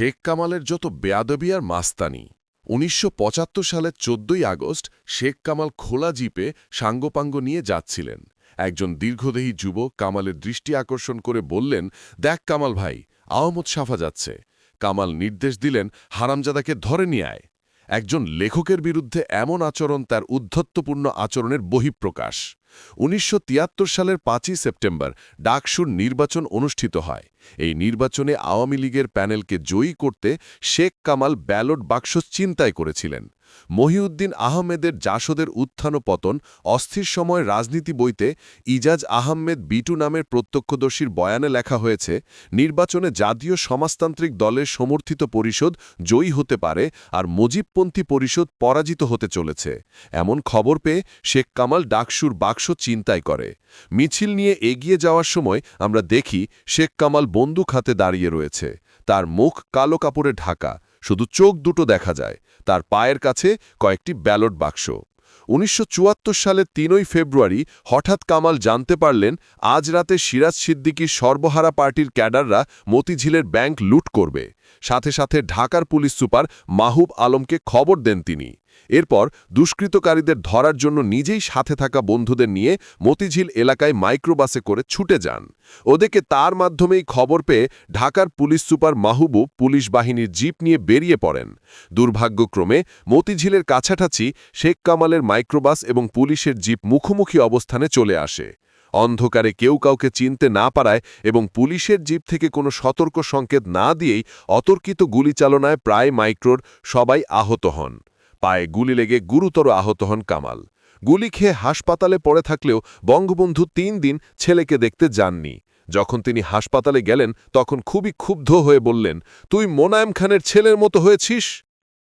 শেখ কামালের যত বেয়াদবি আর মাস্তানি। উনিশশো পঁচাত্তর সালের চোদ্দই আগস্ট শেখ কামাল খোলা জিপে সাঙ্গপাঙ্গ নিয়ে যাচ্ছিলেন। একজন দীর্ঘদেহী যুবক কামালের দৃষ্টি আকর্ষণ করে বললেন, দেখ কামাল ভাই আহমদ সাফা যাচ্ছে। কামাল নির্দেশ দিলেন হারামজাদাকে ধরে নিয়ে আয়। একজন লেখকের বিরুদ্ধে এমন আচরণ তার উদ্ধত্তপূর্ণ আচরণের বহিঃপ্রকাশ। উনিশশো তিয়াত্তর সালের পাঁচই সেপ্টেম্বর ডাকসুর নির্বাচন অনুষ্ঠিত হয়। এই নির্বাচনে আওয়ামী লীগের প্যানেলকে জয়ী করতে শেখ কামাল ব্যালট বাক্স চিন্তায় করেছিলেন। মহিউদ্দিন আহমেদের জাসদের উত্থান ও পতন অস্থির সময় রাজনীতি বইতে ইজাজ আহমেদ বিটু নামের প্রত্যক্ষদর্শীর বয়ানে লেখা হয়েছে, নির্বাচনে জাতীয় সমাজতান্ত্রিক দলের সমর্থিত পরিষদ জয়ী হতে পারে আর মুজিবপন্থী পরিষদ পরাজিত হতে চলেছে। এমন খবর পেয়ে শেখ কামাল ডাকসুর বাক্স চিন্তায় করে। মিছিল নিয়ে এগিয়ে যাওয়ার সময় আমরা দেখি শেখ কামাল বন্দুক হাতে দাঁড়িয়ে রয়েছে। তার মুখ কালো কাপড়ে ঢাকা। শুধু চোখ দুটো দেখা যায়, তার পায়ের কাছে কয়েকটি ব্যালট বাক্স। উনিশশো চুয়াত্তর সালের তিনই ফেব্রুয়ারি হঠাৎ কামাল জানতে পারলেন, আজ রাতে সিরাজ সিদ্দিকীর সর্বহারা পার্টির ক্যাডাররা মতিঝিলের ব্যাংক লুট করবে। সাথে সাথে ঢাকার পুলিশ সুপার মাহুব আলমকে খবর দেন তিনি। এরপর দুষ্কৃতকারীদের ধরার জন্য নিজেই সাথে থাকা বন্ধুদের নিয়ে মতিঝিল এলাকায় মাইক্রোবাসে করে ছুটে যান। ওদেরকে তার মাধ্যমেই খবর পেয়ে ঢাকার পুলিশ সুপার মাহুবু পুলিশ বাহিনীর জিপ নিয়ে বেরিয়ে পড়েন। দুর্ভাগ্যক্রমে মতিঝিলের কাছাকাছি শেখ কামালের মাইক্রোবাস এবং পুলিশের জিপ মুখোমুখি অবস্থানে চলে আসে। অন্ধকারে কেউ কাউকে চিনতে না পারায় এবং পুলিশের জিপ থেকে কোনো সতর্ক সংকেত না দিয়েই অতর্কিত গুলিচালনায় প্রায় মাইক্রোর সবাই আহত হন। পায়ে গুলি লেগে গুরুতর আহত হন কামাল। গুলি খেয়ে হাসপাতালে পড়ে থাকলেও বঙ্গবন্ধু তিন দিন ছেলেকে দেখতে যাননি। যখন তিনি হাসপাতালে গেলেন, তখন খুবই ক্ষুব্ধ হয়ে বললেন, তুই মোনায়েম খানের ছেলের মতো হয়েছিস?